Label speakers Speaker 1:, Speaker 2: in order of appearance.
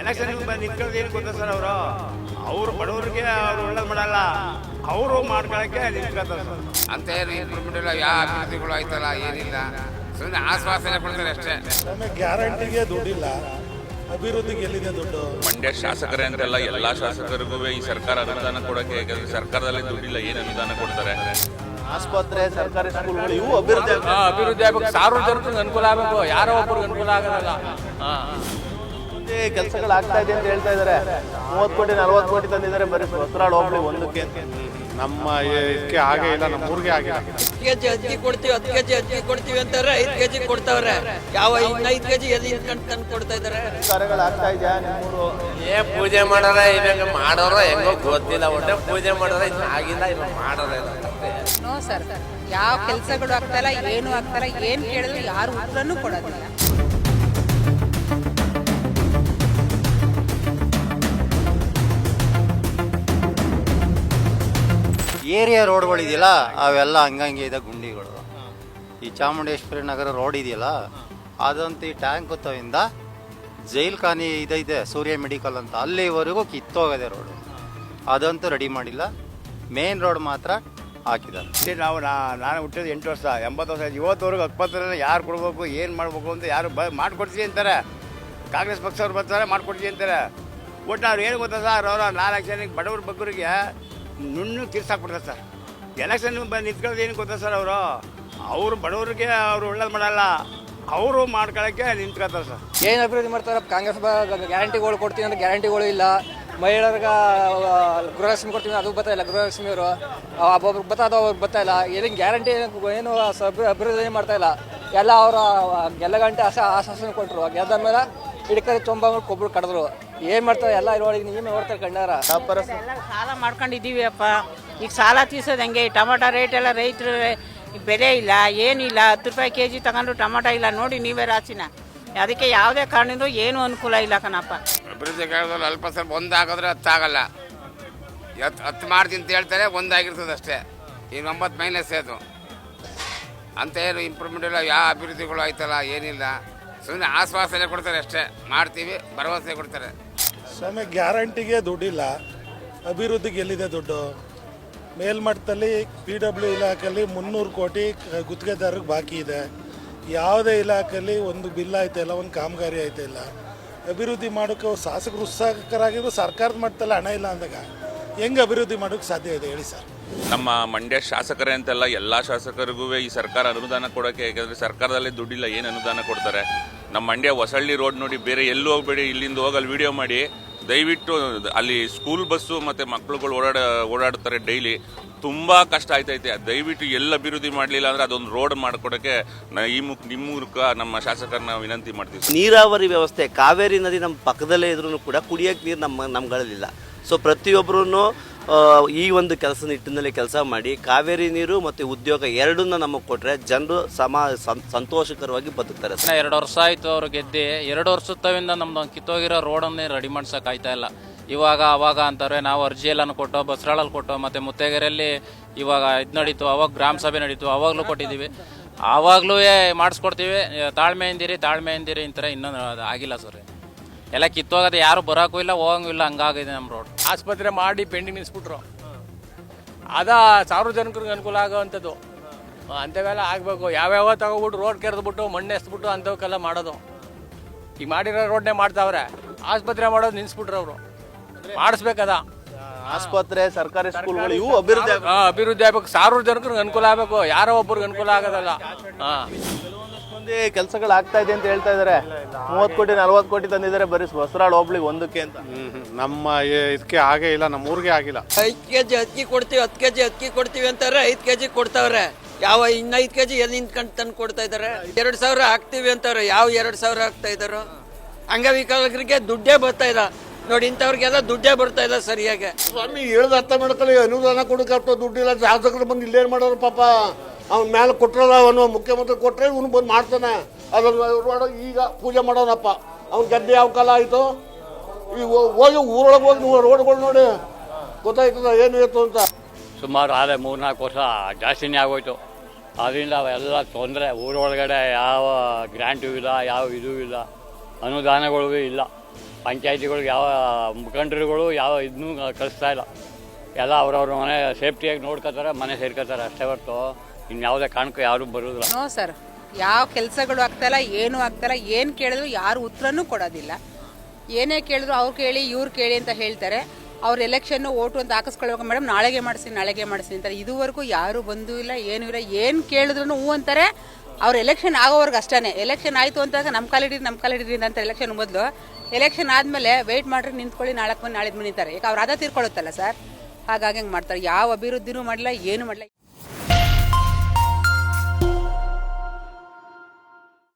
Speaker 1: Election ನಿಂತ್ಕೊಳ್ಳೋದು ಏನು ಗೊತ್ತಾ sir ಅವರು? ಅವರು ಬಡವರಿಗೆ ಅವ್ರು ಒಳ್ಳೇದು ಮಾಡಲ್ಲ. ಅವರು ಮಾಡ್ಕೊಳಕ್ಕೆ ನಿಂತ್ಕೊತಾರೆ ಸರ್.
Speaker 2: ಅಂತ ಏನು ಇಂಪ್ರೂವ್ಮೆಂಟ್ ಇಲ್ಲ ಯಾವ ಅಭಿವೃದ್ಧಿಗಳು ಆಯ್ತಲ್ಲ ಏನಿಲ್ಲ. ಸುಮ್ಮನೆ ಆಶ್ವಾಸನೆ ಕೊಡ್ತಾರೆ ಅಷ್ಟೇ.
Speaker 3: ನಮಗೆ ಗ್ಯಾರಂಟಿಗೆ ದುಡ್ಡಿಲ್ಲ ಅಭಿವೃದ್ಧಿಗೆ ಎಲ್ಲಿದೆ ದುಡ್ಡು?
Speaker 4: ಮಂಡ್ಯ ಶಾಸಕರೇ ಅಂತೆಲ್ಲ ಎಲ್ಲಾ ಶಾಸಕರಿಗೂ ಈ ಸರ್ಕಾರ ಅನುದಾನ ಕೊಡಕ್ಕೆ ಯಾಕಂದ್ರೆ ಸರ್ಕಾರದಲ್ಲಿ ದುಡ್ಡಿಲ್ಲ ಏನು ಅನುದಾನ ಕೊಡ್ತಾರೆ?
Speaker 5: ಆಸ್ಪತ್ರೆ ಸರ್ಕಾರಿ ಸ್ಕೂಲ್ಗಳು ಇವು ಅಭಿವೃದ್ಧಿ ಆಗ್ಬೇಕು.
Speaker 6: ಅಭಿವೃದ್ಧಿ ಆಗ್ಬೇಕು. ಸಾರ್ವಜನಿಕರಿಗೆ ಅನುಕೂಲ ಆಗಬೇಕು. ಯಾರೋ ಒಬ್ಬರಿಗೆ ಅನುಕೂಲ ಆಗೋದಲ್ಲ
Speaker 5: ಅಭಿವೃದ್ಧಿ ಕೆಲಸಗಳು ಆಗ್ತಾ ಇದೆ ಅಂತ ಹೇಳ್ತಾ ಇದಾರೆ ಮೂವತ್ತು ಕೋಟಿ ನಲ್ವತ್ತು ಕೋಟಿ ತಂದಿದ್ದಾರೆ ಬರೀ ಹೊಸರಾಳು ಹೋಗ್ಲಿ ಒಂದಕ್ಕೆ. ಅಂತ.
Speaker 3: ನಮ್ಮ ಇದಕ್ಕೆ ಹಾಗೆ ಇಲ್ಲ ನಮ್ಮ ಊರಿಗೆ ಆಗಿಲ್ಲ
Speaker 7: ಕೆಜಿ ಅಕ್ಕಿ ಕೊಡ್ತೀವಿ ಹತ್ತು ಕೆಜಿ ಅಕ್ಕಿ ಕೊಡ್ತೀವಿ ಅಂತಾರೆ ಐದು ಕೆಜಿ ಕೊಡ್ತಾವ್ರೆ. ಯಾವ ಇನ್ನ ಐದು ಕೆಜಿ ಎಲ್ಲಿ ಇಟ್ಕೊಂಡು ತಂದು ಕೊಡ್ತಾ ಇದಾರೆ
Speaker 5: ಕಾರ್ಯಗಳು ಆಗ್ತಾ ಇದೆಯಾ ನಿಮ್ಮೂರು?
Speaker 8: ಏ ಪೂಜೆ ಮಾಡೋರ ಇವಾಗ ಮಾಡೋರ ಹೆಂಗೋ ಗೊತ್ತಿಲ್ಲ ಒಟ್ಟೆ ಪೂಜೆ ಮಾಡೋರ ಇನ್ನು ಆಗಿಲ್ಲ ಇನ್ನು ಮಾಡೋರ
Speaker 9: ನೋ ಸರ್ ಯಾವ ಕೆಲಸಗಳು ಆಗ್ತಾಯಿಲ್ಲ ಏನು ಆಗ್ತಾಯಿಲ್ಲ ಏನು ಕೇಳಿದ್ರು ಯಾರು ಉತ್ತರನೂ ಕೊಡೋದಿಲ್ಲ.
Speaker 10: ಏರಿಯಾ ರೋಡ್ಗಳಿದೆಯಲ್ಲ, ಅವೆಲ್ಲ ಹಂಗಂಗೆ ಇದೆ ಗುಂಡಿಗಳು. ಈ ಚಾಮುಂಡೇಶ್ವರಿ ನಗರ ರೋಡ್ ಇದೆಯಲ್ಲ, ಅದಂತ ಈ ಟ್ಯಾಂಕ್ ತವಿಂದ ಜೈಲ್ ಖಾನಿ ಇದೈತೆ ಸೂರ್ಯ ಮೆಡಿಕಲ್ ಅಂತ. ಅಲ್ಲಿವರೆಗೂ ಕಿತ್ತೋಗದೆ ರೋಡು. ಅದಂತೂ ರೆಡಿ ಮಾಡಿಲ್ಲ. ಮೇನ್ ರೋಡ್ ಮಾತ್ರ ಹಾಕಿದ್ದಾರೆ.
Speaker 1: ನಾವು ನಾನು ಹುಟ್ಟಿದ ಎಂಟು ವರ್ಷ, ಎಂಬತ್ತು ವರ್ಷ, ಇವತ್ತವರೆಗೂ ಅಕ್ಪತ್ತರಲ್ಲಿ ಯಾರು ಕೊಡ್ಬೇಕು, ಏನು ಮಾಡಬೇಕು ಅಂತ ಯಾರು ಬ, ಮಾಡಿಕೊಡ್ತೀವಿ ಅಂತಾರೆ. ಕಾಂಗ್ರೆಸ್ ಪಕ್ಷವ್ರು ಬರ್ತಾರೆ, ಮಾಡಿಕೊಡ್ತೀವಿ ಅಂತಾರೆ. ಒಟ್ಟು ಅವ್ರು ಏನು ಗೊತ್ತಾ ಸರ್ ಅವರು ನಾಲ್ಕು ಜನಕ್ಕೆ ಬಡವರು ಬಗ್ಗರಿಗೆ ನುಣ್ಣು ತೀರ್ಸಾಕ್ಬಿಡ್ತಾರೆ ಸರ್. ಎಲೆಕ್ಷನ್ ನಿಂತ್ಕೊಳ್ಳೋದು ಏನು ಗೊತ್ತಾ ಸರ್ ಅವರು? ಅವರು ಬಡವರಿಗೆ ಅವ್ರು ಒಳ್ಳೇದು ಮಾಡಲ್ಲ. ಅವರು ಮಾಡ್ಕೊಳಕ್ಕೆ ನಿಂತ್ಕೊತಾರೆ ಸರ್.
Speaker 6: ಏನು ಅಭಿವೃದ್ಧಿ ಮಾಡ್ತಾರೆ? ಕಾಂಗ್ರೆಸ್ ಗ್ಯಾರಂಟಿಗಳು ಕೊಡ್ತೀನಿ ಅಂದ್ರೆ ಗ್ಯಾರಂಟಿಗಳು ಇಲ್ಲ. ಮಹಿಳೆಯರಿಗೆ ಗೃಹಲಕ್ಷ್ಮಿ ಕೊಡ್ತೀವಿ ಅದು ಬರ್ತಾ ಇಲ್ಲ ಗೃಹಲಕ್ಷ್ಮಿಯವರು ಒಬ್ಬೊಬ್ರಿಗೆ ಬರ್ತಾ ಅದು ಅವ್ರಿಗೆ ಬರ್ತಾ ಇಲ್ಲ. ಏನು ಗ್ಯಾರಂಟಿ ಏನು ಅಭಿವೃದ್ಧಿ ಮಾಡ್ತಾ ಇಲ್ಲ. ಎಲ್ಲ ಅವರ ಗೆಲ್ಲ ಗಂಟೆ ಆಸ ಆಶ್ವಾಸನೆ ಕೊಟ್ಟರು ಗೆದ್ದ ಮೇಲೆ ಹಿಡ್ಕರಿ ತೊಂಬ ಕೊಬ್ಬರು ಕಡಿದ್ರು. ಏನು ಮಾಡ್ತಾರೆ? ಎಲ್ಲ ಇರೋಳಿಗೆ ನೀವೇ ನೋಡ್ತಾರೆ ಕಣ್ಣಾರ.
Speaker 5: ವ್ಯಾಪಾರ
Speaker 9: ಎಲ್ಲ ಸಾಲ ಮಾಡ್ಕೊಂಡಿದ್ದೀವಿ ಅಪ್ಪ ಈಗ ಸಾಲ ತೀರ್ಸೋದು ಹೆಂಗೆ? ಈ ಟೊಮಾಟೊ ರೇಟ್ ಎಲ್ಲ ರೈತರು ಬೆಲೆ ಇಲ್ಲ ಏನಿಲ್ಲ ಹತ್ತು ರೂಪಾಯಿ ಕೆ ಜಿ ತಗೊಂಡು ಟೊಮಾಟೊ ಇಲ್ಲ ನೋಡಿ ನೀವೇ ರಾಸಿನ ಅದಕ್ಕೆ ಯಾವುದೇ ಕಾರಣದಿಂದ ಏನೂ ಅನುಕೂಲ ಇಲ್ಲ ಕಣಪ್ಪ.
Speaker 2: ಅಭಿವೃದ್ಧಿ ಕಾಲದಲ್ಲಿ ಅಲ್ಪ ಸ್ವಲ್ಪ ಒಂದಾಗಿದ್ರೆ ಹಾಕಿದ್ರೆ ಹತ್ತಾಗಲ್ಲ. ಹತ್ತು ಹತ್ತು ಮಾಡ್ತೀನಿ ಅಂತ ಹೇಳ್ತಾರೆ ಒಂದಾಗಿರ್ತದೆ ಅಷ್ಟೇ. ಈಗ ಒಂಬತ್ತು ಮೈನಸ್ ಅದು. ಅಂತ ಏನು ಇಂಪ್ರೂವ್ಮೆಂಟ್ ಇಲ್ಲ ಯಾವ ಅಭಿವೃದ್ಧಿಗಳು ಆಯ್ತಲ್ಲ ಏನಿಲ್ಲ. ಸುಮ್ಮನೆ ಆಶ್ವಾಸನೆ ಕೊಡ್ತಾರೆ ಅಷ್ಟೇ. ಮಾಡ್ತೀವಿ ಭರವಸೆ ಕೊಡ್ತಾರೆ.
Speaker 3: ಸ್ವಾಮಿ, ಗ್ಯಾರಂಟಿಗೆ ದುಡ್ಡಿಲ್ಲ. ಅಭಿವೃದ್ಧಿಗೆ ಎಲ್ಲಿದೆ ದುಡ್ಡು? ಮೇಲ್ಮಟ್ಟದಲ್ಲಿ ಪಿ ಡಬ್ಲ್ಯೂ ಇಲಾಖೆಯಲ್ಲಿ ಮುನ್ನೂರು ಕೋಟಿ ಗುತ್ತಿಗೆದಾರರಿಗೆ ಬಾಕಿ ಇದೆ. ಯಾವುದೇ ಇಲಾಖೆಯಲ್ಲಿ ಒಂದು ಬಿಲ್ ಆಯ್ತಾ ಇಲ್ಲ, ಒಂದು ಕಾಮಗಾರಿ ಆಯ್ತಾ ಇಲ್ಲ. ಅಭಿವೃದ್ಧಿ ಮಾಡೋಕ್ಕೆ ಶಾಸಕರು ಉತ್ಸಾಹಕರಾಗಿದ್ರು ಸರ್ಕಾರದ ಮಟ್ಟದಲ್ಲಿ ಹಣ ಇಲ್ಲ ಅಂದಾಗ ಹೆಂಗೆ ಅಭಿವೃದ್ಧಿ ಮಾಡೋಕ್ಕೆ ಸಾಧ್ಯ ಇದೆ ಹೇಳಿ ಸರ್.
Speaker 4: ನಮ್ಮ ಮಂಡ್ಯ ಶಾಸಕರೇ ಅಂತೆಲ್ಲ ಎಲ್ಲ ಶಾಸಕರಿಗೂ ಈ ಸರ್ಕಾರ ಅನುದಾನ ಕೊಡೋಕ್ಕೆ ಯಾಕಂದರೆ ಸರ್ಕಾರದಲ್ಲಿ ದುಡ್ಡಿಲ್ಲ, ಏನು ಅನುದಾನ ಕೊಡ್ತಾರೆ? ನಮ್ಮ ಮಂಡ್ಯ ಹೊಸಳ್ಳಿ ರೋಡ್ ನೋಡಿ ಬೇರೆ ಎಲ್ಲೂ ಹೋಗ್ಬೇಡಿ, ಇಲ್ಲಿಂದ ಹೋಗಲ್ಲಿ ವಿಡಿಯೋ ಮಾಡಿ. ದಯವಿಟ್ಟು ಅಲ್ಲಿ ಸ್ಕೂಲ್ ಬಸ್ಸು ಮತ್ತು ಮಕ್ಕಳುಗಳು ಓಡಾಡ, ಓಡಾಡ್ತಾರೆ ಡೈಲಿ ತುಂಬ ಕಷ್ಟ ಆಯ್ತೈತೆ. ದಯವಿಟ್ಟು ಎಲ್ಲ ಅಭಿವೃದ್ಧಿ ಮಾಡಲಿಲ್ಲ ಅಂದರೆ ಅದೊಂದು ರೋಡ್ ಮಾಡಿಕೊಡೋಕ್ಕೆ ಈ ಮುಖ ನಿಮ್ಮ ಮೂಲಕ ನಮ್ಮ ಶಾಸಕರನ್ನ ವಿನಂತಿ ಮಾಡ್ತೀವಿ
Speaker 8: ನೀರಾವರಿ ವ್ಯವಸ್ಥೆ, ಕಾವೇರಿ ನದಿ ನಮ್ಮ ಪಕ್ಕದಲ್ಲೇ ಇದ್ರೂ ಕೂಡ ಕುಡಿಯೋಕೆ ನೀರು ನಮ್ಮ, ನಮ್ಗಳಲ್ಲಿಲ್ಲ. ಸೊ ಪ್ರತಿಯೊಬ್ಬರೂ ಈ ಒಂದು ಕೆಲಸ ನಿಟ್ಟಿನಲ್ಲಿ ಕೆಲಸ ಮಾಡಿ ಕಾವೇರಿ ನೀರು ಮತ್ತು ಉದ್ಯೋಗ ಎರಡನ್ನ ನಮಗೆ ಕೊಟ್ಟರೆ ಜನರು ಸಮ ಸಂತೋಷಕರವಾಗಿ ಬದುಕ್ತಾರೆ
Speaker 6: ಎರಡು ವರ್ಷ ಆಯಿತು ಅವ್ರು ಗೆದ್ದಿ. ಎರಡು ವರ್ಷದಿಂದ ನಮ್ದು ಕಿತ್ತೋಗಿರೋ ರೋಡನ್ನೇ ರೆಡಿ ಮಾಡ್ಸಕ್ಕೆ ಆಯ್ತಾ ಇಲ್ಲ. ಇವಾಗ, ಅವಾಗ ಅಂತಾರೆ, ನಾವು ಅರ್ಜಿ ಎಲ್ಲಾನು ಕೊಟ್ಟು, ಬಸರಾಳಲ್ಲಿ ಕೊಟ್ಟು, ಮತ್ತು ಮುತ್ತೇಗೆರೆಯಲ್ಲಿ ಇವಾಗ ಇದು ನಡೀತು, ಅವಾಗ ಗ್ರಾಮ ಸಭೆ ನಡೀತು, ಅವಾಗಲೂ ಕೊಟ್ಟಿದ್ದೀವಿ. ಆವಾಗಲೂ ಮಾಡಿಸ್ಕೊಡ್ತೀವಿ. ತಾಳ್ಮೆಯಿಂದಿರಿ ತಾಳ್ಮೆಯಿಂದಿರಿ ಅಂತಾರೆ, ಇನ್ನೂ ಆಗಿಲ್ಲ ಸರ್. ಎಲ್ಲ ಕಿತ್ತೋಗದೆ ಯಾರು ಬರೋಕ್ಕೂ ಇಲ್ಲ ಹೋಗಂಗೂ ಇಲ್ಲ ಹಂಗಾಗಿದೆ ನಮ್ಮ ರೋಡ್ ಆಸ್ಪತ್ರೆ ಮಾಡಿ ಪೆಂಡಿಂಗ್ ನಿಲ್ಲಿಸ್ಬಿಟ್ರು. ಅದ ಸಾರ್ವಜನಿಕರಿಗೆ ಅನುಕೂಲ ಆಗೋವಂಥದ್ದು. ಅಂಥವೆಲ್ಲ ಆಗಬೇಕು. ಯಾವ್ಯಾವ ತಗೋಬಿಟ್ಟು ರೋಡ್ ಕೆರೆದ್ಬಿಟ್ಟು ಮಣ್ಣು ಎಸ್ಬಿಟ್ಟು ಅಂಥವಕ್ಕೆಲ್ಲ ಮಾಡೋದು. ಈಗ ಮಾಡಿರೋ ರೋಡ್ನೇ ಮಾಡ್ತಾವ್ರೆ. ಆಸ್ಪತ್ರೆ ಮಾಡೋದು ನಿಲ್ಲಿಸ್ಬಿಟ್ರು ಅವರು. ಮಾಡಿಸ್ಬೇಕದ.
Speaker 5: ಆಸ್ಪತ್ರೆ ಸರ್ಕಾರಿ ಸ್ಕೂಲ್ಗಳು ಇವು ಅಭಿವೃದ್ಧಿ ಆಗಬೇಕು.
Speaker 6: ಅಭಿವೃದ್ಧಿ ಆಗ್ಬೇಕು. ಸಾರ್ವಜನಿಕರಿಗೆ ಅನುಕೂಲ ಆಗಬೇಕು. ಯಾರೋ ಒಬ್ಬರಿಗೆ ಅನುಕೂಲ ಆಗೋದಲ್ಲ. ಹಾಂ.
Speaker 5: ಮಂದಿ ಕೆಲಸಗಳು ಆಗ್ತಾ ಇದೆ ಅಂತ ಹೇಳ್ತಾ ಇದಾರೆ. ಮೂವತ್ತು ಕೋಟಿ ನಲ್ವತ್ತು ಕೋಟಿ ತಂದಿದ್ದಾರೆ ಬರೀ ಹೊಸರಾಳ್ ಹೋಬ್ಳಿಗೆ ಒಂದಕ್ಕೆ ಅಂತ.
Speaker 3: ನಮ್ಮ ಇದಕ್ಕೆ ಆಗೇ ಇಲ್ಲ ನಮ್ಮ ಊರಿಗೆ ಆಗಿಲ್ಲ.
Speaker 7: ಐದು ಕೆಜಿ ಅಕ್ಕಿ ಕೊಡ್ತೀವಿ ಹತ್ತು ಕೆಜಿ ಅಕ್ಕಿ ಕೊಡ್ತೀವಿ ಅಂತಾರೆ ಐದು ಕೆಜಿ ಕೊಡ್ತಾವ್ರೆ. ಯಾವ ಇನ್ನ ಐದು ಕೆಜಿ ಎಲ್ಲಿ ನಿಂತ್ಕೊಂಡು ತಂದು ಕೊಡ್ತಾ ಇದಾರೆ? ಎರಡು ಸಾವಿರ ಹಾಕ್ತೀವಿ ಅಂತಾರೆ ಯಾವ ಎರಡು ಸಾವಿರ ಹಾಕ್ತಾ ಇದಾರೋ? ಅಂಗವಿಕಲರಿಗೆ ದುಡ್ಡೇ ಬರ್ತಾ ಇಲ್ಲ. ನೋಡಿ ಇಂಥವ್ರಿಗೆಲ್ಲ ದುಡ್ಡೇ ಬರ್ತಾ ಇಲ್ಲ ಸರಿಯಾಗಿ.
Speaker 11: ಸ್ವಾಮಿ ಹೇಳ್ದ ಅರ್ಥ ಮಾಡ್ಕೊಳ್ಳಿ ಅನುದಾನ ಕೊಡಕ್ಕೆ ದುಡ್ಡಿಲ್ಲ ಶಾಸಕರು ಬಂದು ಇಲ್ಲೇನು ಮಾಡೋರು ಪಾಪ. ಅವ್ನ ಮೇಲೆ ಕೊಟ್ಟರಲ್ಲ ಅವನು, ಮುಖ್ಯಮಂತ್ರಿ ಕೊಟ್ಟರೆ ಇವನು ಬಂದು ಮಾಡ್ತಾನೆ. ಅದನ್ನು ಈಗ ಪೂಜೆ ಮಾಡೋನಪ್ಪ ಅವ್ನ ಗದ್ದೆ ಯಾವ ಕಾಲ ಆಯಿತು? ಈಗ ಹೋಗಿ ಊರೊಳಗೆ ಹೋಗಿ ನೀವು ರೋಡ್ಗಳು ನೋಡಿ. ಗೊತ್ತಾಯ್ತದ? ಏನು ಇತ್ತು ಅಂತ?
Speaker 6: ಸುಮಾರು ಆದ್ರೆ ಮೂರ್ನಾಲ್ಕು ವರ್ಷ ಜಾಸ್ತಿನೇ ಆಗೋಯ್ತು. ಅದರಿಂದ ಎಲ್ಲ ತೊಂದರೆ. ಊರೊಳಗಡೆ ಯಾವ ಗ್ರ್ಯಾಂಟು ಇಲ್ಲ, ಯಾವ ಇದೂ ಇಲ್ಲ. ಅನುದಾನಗಳು ಇಲ್ಲ.
Speaker 12: ಪಂಚಾಯತಿಗಳು ಯಾವ ಮುಖಂಡರುಗಳು ಯಾವ ಇದನ್ನೂ ಕಳಿಸ್ತಾ ಇಲ್ಲ. ಎಲ್ಲ ಅವ್ರವ್ರ ಮನೆ ಸೇಫ್ಟಿಯಾಗಿ ನೋಡ್ಕೋತಾರೆ, ಮನೆ ಸೇರ್ಕೋತಾರೆ. ಅಷ್ಟೇ ಹೊರತು ಇನ್ಯಾವುದೇ ಕಾರಣಕ್ಕೂ ಯಾರು ಬರೋದಿಲ್ಲ.
Speaker 9: No sir. ಯಾವ ಕೆಲಸಗಳು ಆಗ್ತಾಯಿಲ್ಲ, ಏನು ಆಗ್ತಾಯಿಲ್ಲ, ಏನು ಕೇಳಿದ್ರು ಯಾರು ಉತ್ತರನೂ ಕೊಡೋದಿಲ್ಲ. ಏನೇ ಕೇಳಿದ್ರು ಅವ್ರು ಕೇಳಿ, ಇವ್ರು ಕೇಳಿ ಅಂತ ಹೇಳ್ತಾರೆ. ಅವ್ರ ಎಲೆಕ್ಷನ್ ಓಟು ಅಂತ ಹಾಕಿಸ್ಕೊಳ್ಬೇಕು ಮೇಡಮ್ ನಾಳೆಗೆ ಮಾಡಿಸಿ ನಾಳೆಗೆ ಮಾಡಿಸಿ ಅಂತಾರೆ. ಇದುವರೆಗೂ ಯಾರು ಬಂದೂ ಇಲ್ಲ, ಏನೂ ಇಲ್ಲ, ಏನು ಕೇಳಿದ್ರು ಹೂ ಅಂತಾರೆ. ಅವ್ರ ಎಲೆಕ್ಷನ್ ಆಗೋವರೆಗೆ ಅಷ್ಟೇ ಎಲೆಕ್ಷನ್ ಆಯಿತು ಅಂತಾಗ ನಮ್ಮ ಕಾಲಿಡ್ರಿ ನಮ್ಮ ಕಾಲಿಡ್ರಿ ಅಂತ ಎಲೆಕ್ಷನ್ ಮೊದಲು. ಎಲೆಕ್ಷನ್ ಆದಮೇಲೆ ವೆಯ್ಟ್ ಮಾಡ್ರಿ, ನಿಂತ್ಕೊಳ್ಳಿ ನಾಳೆ ಮಂದಿ ನಾಳೆ ನಿಂತಾರೆ ಯಾಕೆ ಅವ್ರು ಅದ ತೀರ್ಕೊಳ್ಳುತ್ತಲ್ಲ ಸರ್? ಹಾಗಾಗಿ ಹಂಗೆ ಮಾಡ್ತಾರೆ. ಯಾವ ಅಭಿವೃದ್ಧಿನೂ ಮಾಡಲ್ಲ ಏನು ಮಾಡಲಿಲ್ಲ.